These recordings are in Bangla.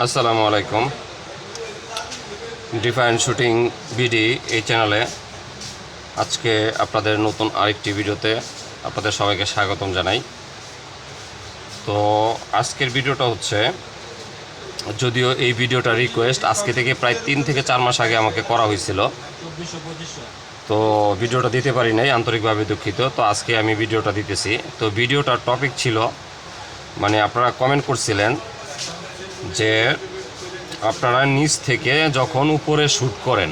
আসসালামু আলাইকুম। ডিফাইন শুটিং বিডি এই চ্যানেলে আজকে আপনাদের নতুন আরেকটি ভিডিওতে আপনাদের সবাইকে স্বাগতম জানাই। তো আজকের ভিডিওটা হচ্ছে, যদিও এই ভিডিওটা রিকোয়েস্ট আজকে থেকে প্রায় তিন থেকে চার মাস আগে আমাকে করা হয়েছিল। তো ভিডিওটা দিতে পারি নাই, আন্তরিকভাবে দুঃখিত। তো আজকে আমি ভিডিওটা দিতেছি। তো ভিডিওটার টপিক ছিল মানে আপনারা কমেন্ট করছিলেন যে আপনারা নিচ থেকে যখন উপরে শ্যুট করেন,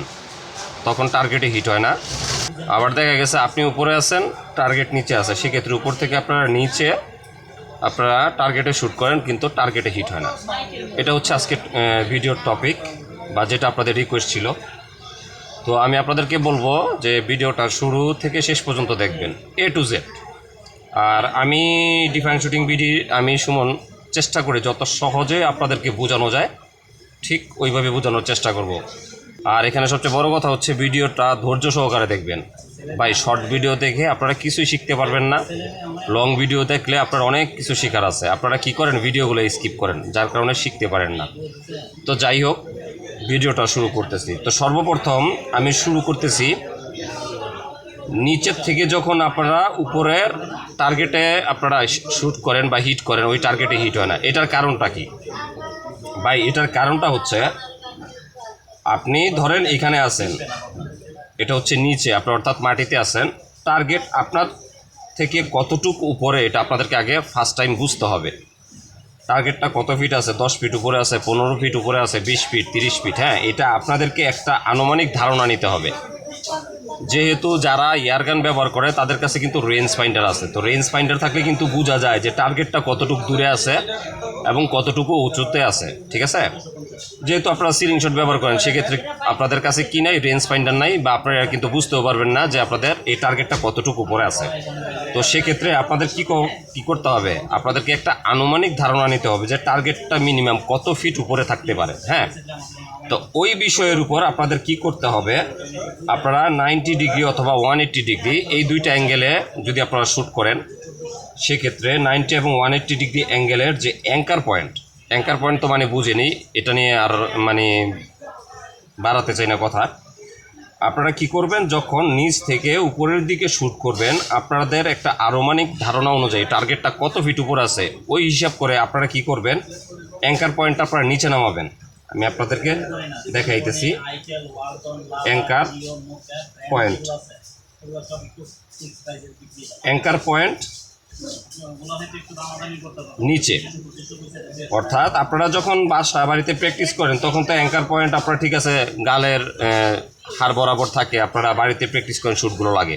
তখন টার্গেটে হিট হয় না। আবার দেখা গেছে আপনি উপরে আছেন টার্গেট নিচে আছে। সেক্ষেত্রে উপর থেকে আপনারা নিচে আপনারা টার্গেটে শ্যুট করেন, কিন্তু টার্গেটে হিট হয় না। এটা হচ্ছে আজকে ভিডিওর টপিক বা যেটা আপনাদের রিকোয়েস্ট ছিল। তো আমি আপনাদেরকে বলব যে ভিডিওটা শুরু থেকে শেষ পর্যন্ত দেখবেন এ টু জেড আর আমি ডিফাইন শুটিং বিডি আমি সুমন চেষ্টা করি যত সহজে আপনাদেরকে বোঝানো যায়, ঠিক ওইভাবে বোঝানোর চেষ্টা করব। আর এখানে সবচেয়ে বড় কথা হচ্ছে ভিডিওটা ধৈর্য সহকারে দেখবেন। ভাই, শর্ট ভিডিও দেখে আপনারা কিছুই শিখতে পারবেন না। লং ভিডিও দেখলে আপনার অনেক কিছু শেখার আছে। আপনারা কি করেন, ভিডিওগুলো স্কিপ করেন, যার কারণে শিখতে পারেন না। তো যাই হোক, ভিডিওটা শুরু করতেছি। তো সর্বপ্রথম আমি শুরু করতেছি নিচের থেকে যখন আপনারা উপরের টার্গেটে আপনারা শ্যুট করেন বা হিট করেন, ওই টার্গেটে হিট হয় না। এটার কারণটা কি? ভাই, এটার কারণটা হচ্ছে, আপনি ধরেন এখানে আছেন, এটা হচ্ছে নিচে, আপনার অর্থাৎ মাটিতে আছেন টার্গেট আপনার থেকে কতটুকু উপরে, এটা আপনাদেরকে আগে ফার্স্ট টাইম বুঝতে হবে। টার্গেটটা কত ফিট আছে? দশ ফিট উপরে আছে, পনেরো ফিট উপরে আছে, বিশ ফিট তিরিশ ফিট হ্যাঁ এটা আপনাদেরকে একটা আনুমানিক ধারণা নিতে হবে। যেহেতু যারা এয়ারগান ব্যবহার করে, তাদের কাছে কিন্তু রেঞ্জ ফাইন্ডার আছে। তো রেঞ্জ ফাইন্ডার থাকলে কিন্তু বোঝা যায় যে টার্গেটটা কতটুকু দূরে আছে এবং কতটুকু উঁচুতে আছে। ঠিক আছে? যেহেতু আপনারা সিলিং শট ব্যবহার করেন, সেক্ষেত্রে আপনাদের কাছে কি নাই রেঞ্জ ফাইন্ডার নাই বা আপনারা কিন্তু বুঝতেও পারবেন না যে আপনাদের এই টার্গেটটা কতটুকু উপরে আছে। তো সেক্ষেত্রে আপনাদের কি ক- করতে হবে? আপনাদেরকে একটা আনুমানিক ধারণা নিতে হবে যে টার্গেটটা মিনিমাম কত ফিট উপরে থাকতে পারে। হ্যাঁ? তো ওই বিষয়ের উপর আপনাদের কি করতে হবে? আপনারা নাইনটি ডিগ্রি অথবা ওয়ান এইট্টি ডিগ্রি, এই দুইটা অ্যাঙ্গেলে যদি আপনারা শ্যুট করেন, সেক্ষেত্রে নাইনটি এবং ওয়ান এইট্টি ডিগ্রি অ্যাঙ্গেলের যে অ্যাঙ্কার পয়েন্ট অ্যাঙ্কার পয়েন্ট তো মানে বুঝেনি, এটা নিয়ে আর মানে বাড়াতে চাই না কথা। আপনারা কি করবেন, যখন নিচ থেকে উপরের দিকে শ্যুট করবেন, আপনাদের একটা আনুমানিক ধারণা অনুযায়ী টার্গেটটা কত ফিট উপর আছে, ওই হিসাব করে আপনারা কি করবেন অ্যাঙ্কার পয়েন্টটা আপনারা নিচে নামাবেন। আমি আপনাদেরকে দেখাইতেছি। অ্যাঙ্কার পয়েন্ট অ্যাঙ্কার পয়েন্ট নিচে। অর্থাৎ আপনারা যখন বাসা বাড়িতে প্র্যাকটিস করেন, তখন তো অ্যাঙ্কার পয়েন্ট আপনারা ঠিক আছে, গালের হাড় বরাবর থাকে, আপনারা বাড়িতে প্র্যাকটিস করেন শ্যুটগুলো লাগে।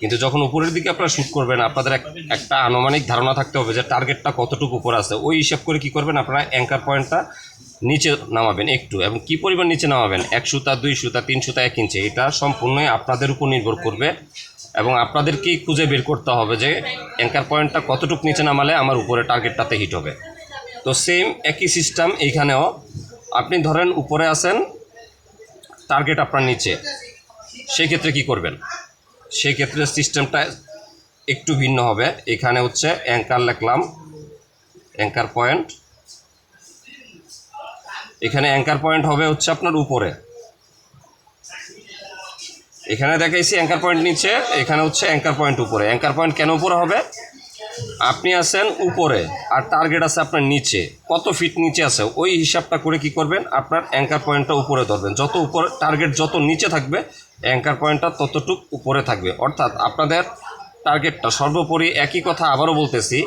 কিন্তু যখন উপরের দিকে আপনারা শ্যুট করবেন, আপনাদের এক- একটা আনুমানিক ধারণা থাকতে হবে যে টার্গেটটা কতটুকু উপরে আছে। ওই হিসাব করে কি করবেন আপনারা অ্যাঙ্কার পয়েন্টটা নিচে নামাবেন একটু, এবং কি পরিমাণ নিচে নামাবেন? এক সুতা, দুই সুতা, তিন সুতা, এক ইঞ্চি। এটা সম্পূর্ণই আপনাদের উপর নির্ভর করবে, এবং আপনাদেরকেই খুঁজে বের করতে হবে যে অ্যাঙ্কার পয়েন্টটা কতটুকু নিচে নামালে আমার উপরে টার্গেটটাতে হিট হবে। তো সেম একই সিস্টেম এইখানেও, আপনি ধরেন উপরে আছেন টার্গেট আপনার নিচে। সেই ক্ষেত্রে কি করবেন? সেই ক্ষেত্রে সিস্টেমটা একটু ভিন্ন হবে। এখানে হচ্ছে অ্যাঙ্কার লিখলাম অ্যাঙ্কার পয়েন্ট এখানে অ্যাঙ্কার পয়েন্ট হবে হচ্ছে আপনার উপরে। এখানে দেখাইছি অ্যাঙ্কার পয়েন্ট নিচে, এখানে হচ্ছে অ্যাঙ্কার পয়েন্ট উপরে। অ্যাঙ্কার পয়েন্ট কেন উপরে হবে? আপনি আছেন উপরে, আর টার্গেট আছে আপনার নিচে। কত ফিট নিচে আছে? ওই হিসাবটা করে কি করবেন? আপনার অ্যাঙ্কার পয়েন্টটা উপরে ধরবেন। যত উপরে টার্গেট যত নিচে থাকবে অ্যাঙ্কার পয়েন্টটা ততটুক উপরে থাকবে। অর্থাৎ আপনাদের টার্গেটটা সর্বোপরি একই কথা আবারও বলতেছি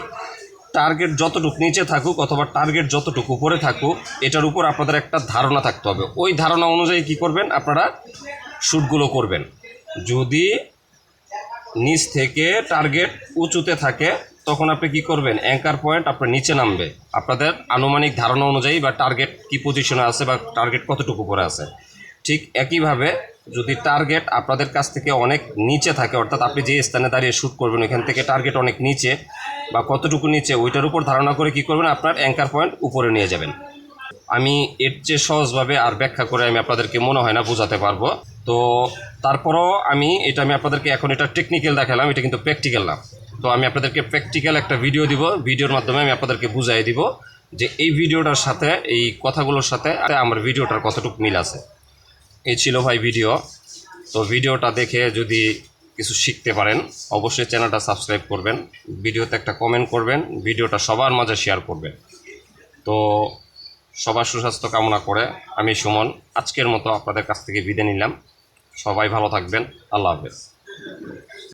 টার্গেট যতটুকু নিচে থাকুক অথবা টার্গেট যতটুকু উপরে থাকুক, এটার উপর আপনাদের একটা ধারণা থাকতে হবে। ওই ধারণা অনুযায়ী কি করবেন? আপনারা শ্যুটগুলো করবেন। যদি নিচ থেকে টার্গেট উঁচুতে থাকে, তখন আপনি কি করবেন? অ্যাঙ্কার পয়েন্ট আপনার নিচে নামবে। আপনাদের আনুমানিক ধারণা অনুযায়ী বা টার্গেট কি পজিশনে আছে বা টার্গেট কতটুকু উপরে আছে। ঠিক একইভাবে যদি টার্গেট আপনাদের কাছ থেকে অনেক নিচে থাকে, অর্থাৎ আপনি যে স্থানে দাঁড়িয়ে শ্যুট করবেন, ওইখান থেকে টার্গেট অনেক নিচে বা কতটুকু নিচে, ওইটার উপর ধারণা করে কি করবেন? আপনার অ্যাঙ্কার পয়েন্ট উপরে নিয়ে যাবেন। আমি এর চেয়ে সহজভাবে আর ব্যাখ্যা করে আমি আপনাদেরকে মনে হয় না বোঝাতে পারব। তো তারপরও আমি, এটা আমি আপনাদেরকে এখন এটা টেকনিক্যাল দেখালাম, এটা কিন্তু প্র্যাকটিক্যাল না। তো আমি আপনাদেরকে প্র্যাকটিক্যাল একটা ভিডিও দিব ভিডিওর মাধ্যমে আমি আপনাদেরকে বুঝাই দিব যে এই ভিডিওটার সাথে, এই কথাগুলোর সাথে আমার ভিডিওটার কতটুকু মিল আছে। এই ছিল ভাই ভিডিও। তো ভিডিওটা দেখে যদি কিছু শিখতে পারেন, অবশ্যই চ্যানেলটা সাবস্ক্রাইব করবেন, ভিডিওতে একটা কমেন্ট করবেন, ভিডিওটা সবার মাঝে শেয়ার করবেন। তো সবার সুস্বাস্থ্য কামনা করে আমি সুমন, আজকের মতো আপনাদের কাছ থেকে বিদায় নিলাম। সবাই ভালো থাকবেন, আল্লাহ হাফেজ।